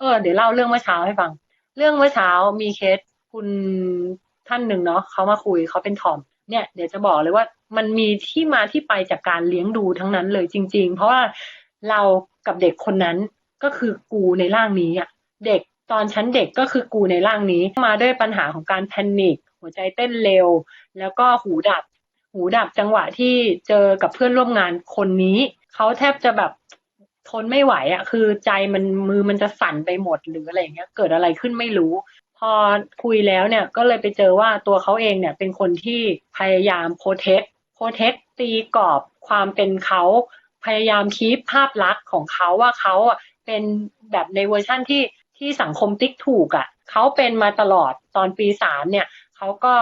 เออเดี๋ยวเล่าเรื่องเมื่อเช้าให้ฟัง เรื่องเมื่อเช้ามีเคสคุณท่านหนึ่งเนาะเขามาคุยเขาเป็นทอม เนี่ยเดี๋ยวจะบอกเลยว่ามันมีที่มาที่ไปจากการเลี้ยงดูทั้งนั้นเลยจริง ๆ เพราะว่าเรากับเด็กคนนั้นก็คือกูในร่างนี้อะเด็กตอนชั้นเด็กก็คือกูในร่างนี้มาด้วยปัญหาของการแพนิคหัวใจเต้นเร็ว แล้วก็หูดับ หูดับจังหวะที่เจอกับเพื่อนร่วมงานคนนี้ เขาแทบจะแบบ ทนไม่ไหวอะ่ะ คือใจมันมือมันจะสั่นไปหมดหรืออะไรเงี้ย เกิดอะไรขึ้นไม่รู้ พอคุยแล้วเนี่ยก็เลยไปเจอว่าตัวเขาเองเนี่ย เป็นคนที่พยายามโพเทคโพเทคตีกรอบความเป็นเขาพยายามคีปภาพลักษณ์ของเขาว่าเขาอะเป็นแบบในเวอร์ชั่นที่ที่สังคมติ๊กถูกอะ่ะเขาเป็นมาตลอดตอนปีสามเนี่ยเขาก็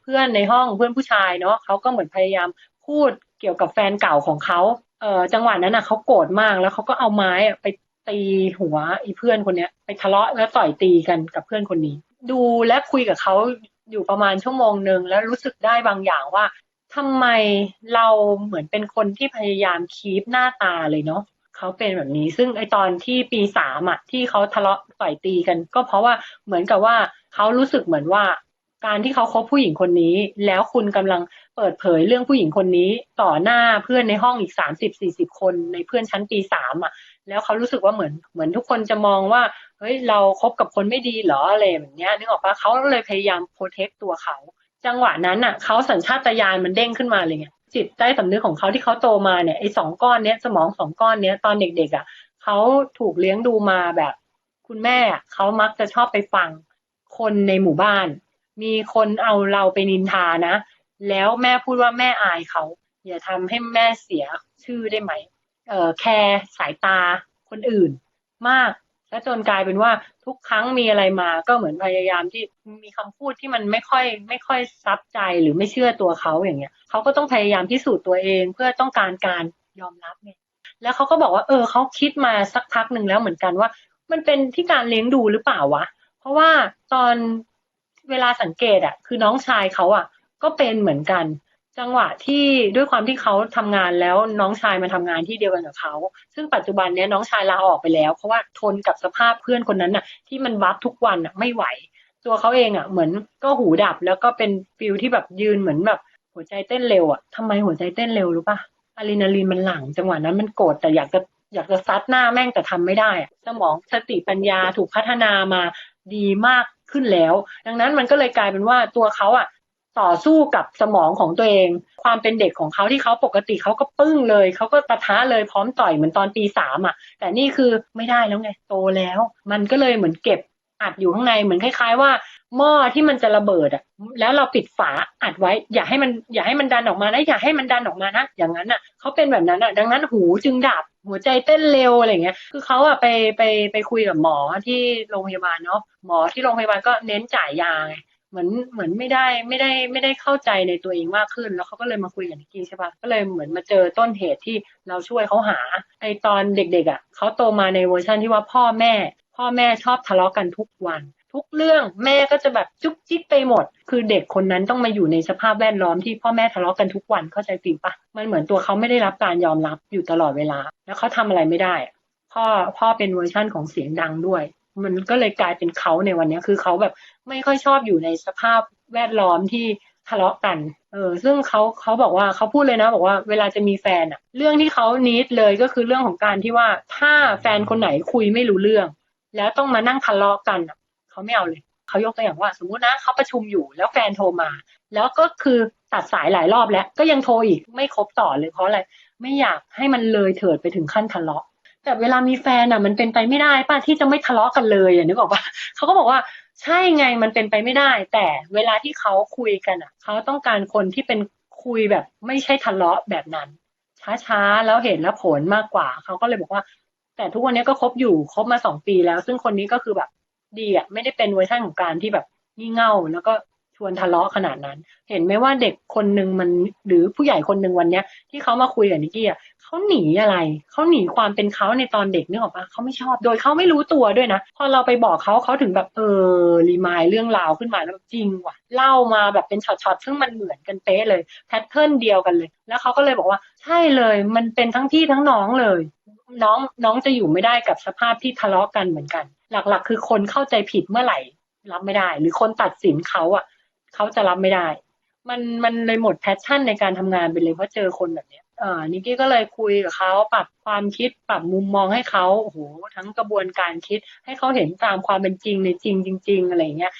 เพื่อนในห้องเพื่อนผู้ชายเนาะเขาก็เหมือนพยายามพูดเกี่ยวกับแฟนเก่าของเขา เออจังหวะนั้นนะเขาโกรธมากแล้วเขาก็เอาไม้ไปตีหัวอีเพื่อนคนเนี้ย ไปทะเลาะแล้วต่อยตีกันกับเพื่อนคนนี้ ดูและคุยกับเขาอยู่ประมาณชั่วโมงหนึ่งแล้วรู้สึกได้บางอย่างว่าทำไมเราเหมือนเป็นคนที่พยายามคีปหน้าตาเลยเนาะเขาเป็นแบบนี้ ซึ่งไอตอนที่ปีสามอะที่เขาทะเลาะต่อยตีกัน ก็เพราะว่าเหมือนกับว่าเขารู้สึกเหมือนว่า การที่เขาคบผู้หญิงคนนี้ แล้วคุณกำลังเปิดเผยเรื่องผู้หญิงคนนี้ ต่อหน้าเพื่อนในห้องอีกสามสิบสี่สิบคนในเพื่อนชั้นปีสามอะ แล้วเขารู้สึกว่าเหมือนเหมือนทุกคนจะมองว่าเฮ้ยเราครบกับคนไม่ดีหรออะไรแบบนี้ยนึกออกปะเขาเลยพยายามโปรเทคตัวเขา จังหวะนั้นอะเขาสัญชาตญาณมันเด้งขึ้นมาเลยไงจิตใต้สำนึกของเขาที่เขาโตมาเนี่ยไอ้สองก้อนเนี้ยสมองสองก้อนเนี้ยตอนเด็กๆอะเขาถูกเลี้ยงดูมาแบบ คุณแม่เขามักจะชอบไปฟังคนในหมู่บ้าน มีคนเอาเราไปนินทานะ แล้วแม่พูดว่าแม่อายเขา อย่าทำให้แม่เสียชื่อได้ไหม เออแคร์สายตาคนอื่นมาก แล้วจนกลายเป็นว่าทุกครั้งมีอะไรมาก็เหมือนพยายามที่มีคำพูดที่มันไม่ค่อย ไม่ค่อยซับใจหรือไม่เชื่อตัวเขาอย่างเงี้ยเขาก็ต้องพยายามพิสูจน์ตัวเองเพื่อต้องการการยอมรับเนี่ยแล้วเขาก็บอกว่าเออเขาคิดมาสักพักหนึ่งแล้วเหมือนกันว่า มันเป็นที่การเลี้ยงดูหรือเปล่าวะ เพราะว่าตอน เวลาสังเกตอะคือน้องชายเขาอะก็เป็นเหมือนกัน จังหวะที่ด้วยความที่เขาทำงานแล้วน้องชายมาทำงานที่เดียวกันกับเขาซึ่งปัจจุบันเนี้ยน้องชายลาออกไปแล้วเพราะว่าทนกับสภาพเพื่อนคนนั้นน่ะ ที่มันวับทุกวันน่ะไม่ไหว ตัวเขาเองอะเหมือนก็หูดับแล้วก็เป็นฟิลที่แบบยืนเหมือนแบบหัวใจเต้นเร็วอะทำไมหัวใจเต้นเร็วรู้ปะอะดรีนาลีนมันหลั่งจังหวะนั้นมันโกรธแต่อยากจะอยากจะซัดหน้าแม่งแต่ทำไม่ได้สมองสติปัญญาถูกพัฒนามาดีมาก ขึ้นแล้ว ดังนั้นมันก็เลยกลายเป็นว่าตัวเขาอะต่อสู้กับสมองของตัวเอง ความเป็นเด็กของเขาที่เขาปกติเขาก็ปึ้งเลยเขาก็ปะทะเลยพร้อมต่อยเหมือนตอนปีสามอะ แต่นี่คือไม่ได้แล้วไงโตแล้ว มันก็เลยเหมือนเก็บ อัดอยู่ข้างในเหมือนคล้าย ๆ ว่า หม้อที่มันจะระเบิดอะ แล้วเราปิดฝาอัดไว้ อย่าให้มันอย่าให้มันดันออกมานะอย่าให้มันดันออกมานะอย่างนั้นอะเขาเป็นแบบนั้นอะ ดังนั้นหูจึงดับหัวใจเต้นเร็วอะไรเงี้ย คือเขาอะไปไปไปคุยกับหมอที่โรงพยาบาลเนาะหมอที่โรงพยาบาลก็เน้นจ่ายยาไงเหมือนเหมือนไม่ได้ไม่ได้ไม่ได้เข้าใจในตัวเองมากขึ้น แล้วเขาก็เลยมาคุยกับนิกกี้ใช่ปะก็เลยเหมือนมาเจอต้นเหตุที่เราช่วยเขาหาไอตอนเด็กๆอะเขาโตมาในเวอร์ชันที่ว่าพ่อแม่ พ่อแม่ชอบทะเลาะกันทุกวัน ทุกเรื่องแม่ก็จะแบบจุ๊กจิ๊กไปหมด คือเด็กคนนั้นต้องมาอยู่ในสภาพแวดล้อมที่พ่อแม่ทะเลาะกันทุกวันเข้าใจจริงปะมันเหมือนตัวเขาไม่ได้รับการยอมรับอยู่ตลอดเวลา แล้วเขาทำอะไรไม่ได้ พ่อพ่อเป็นเวอร์ชั่นของเสียงดังด้วย มันก็เลยกลายเป็นเขาในวันนี้คือเขาแบบไม่ค่อยชอบอยู่ในสภาพแวดล้อมที่ทะเลาะกัน เออ ซึ่งเขาเขาบอกว่าเขาพูดเลยนะ บอกว่าเวลาจะมีแฟนอะเรื่องที่เขานิดเลยก็คือเรื่องของการที่ว่าถ้าแฟนคนไหนคุยไม่รู้เรื่อง แล้วต้องมานั่งทะเลาะกันเขาไม่เอาเลยเขายกตัวอย่างว่า สมมุตินะเขาประชุมอยู่แล้วแฟนโทรมา แล้วก็คือตัดสายหลายรอบแล้วก็ยังโทรอีกไม่ครบต่อเลยเพราะอะไรไม่อยากให้มันเลยเถิดไปถึงขั้นทะเลาะ แต่เวลามีแฟนอะ มันเป็นไปไม่ได้ป้าที่จะไม่ทะเลาะกันเลยอะนึกออกปะเขาก็บอกว่าใช่ไงมันเป็นไปไม่ได้ แต่เวลาที่เขาคุยกันอะเขาต้องการคนที่เป็นคุยแบบไม่ใช่ทะเลาะแบบนั้น ช้าๆแล้วเห็นแล้วผลมากกว่าเขาก็เลยบอกว่า แต่ทุกวันนี้ก็คบอยู่คบมาสองปีแล้ว ซึ่งคนนี้ก็คือแบบดีอะไม่ได้เป็นเวอร์ชันของการที่แบบงี่เง่าแล้วก็ชวนทะเลาะขนาดนั้น เห็นไหมว่าเด็กคนหนึ่งมันหรือผู้ใหญ่คนหนึ่งวันเนี้ย ที่เขามาคุยกับนิกกี้อะเขาหนีอะไรเขาหนีความเป็นเขาในตอนเด็กนึกออกปะเขาไม่ชอบโดยเขาไม่รู้ตัวด้วยนะพอเราไปบอกเขาเขาถึงแบบเออรีมายเรื่องราวขึ้นมาแล้วจริงว่ะเล่ามาแบบเป็นช็อตๆซึ่งมันเหมือนกันเป๊ะเลยแพทเทิร์นเดียวกันเลย แล้วเขาก็เลยบอกว่า ใช่เลย มันเป็นทั้งพี่ทั้งน้องเลย น้องน้องจะอยู่ไม่ได้กับสภาพที่ทะเลาะกันเหมือนกัน หลักๆ คือคนเข้าใจผิดเมื่อไหร่ รับไม่ได้ หรือคนตัดสินเขาอะเขาจะรับไม่ได้ มันมันเลยหมดแพชชั่นในการทำงานไปเลยเพราะเจอคนแบบเนี้ยเอ่อนิกกี้ก็เลยคุยกับเขาปรับความคิดปรับมุมมองให้เขาโอ้โหทั้งกระบวนการคิดให้เขาเห็นตามความเป็นจริงในจริงจริง ๆ อะไรเงี้ย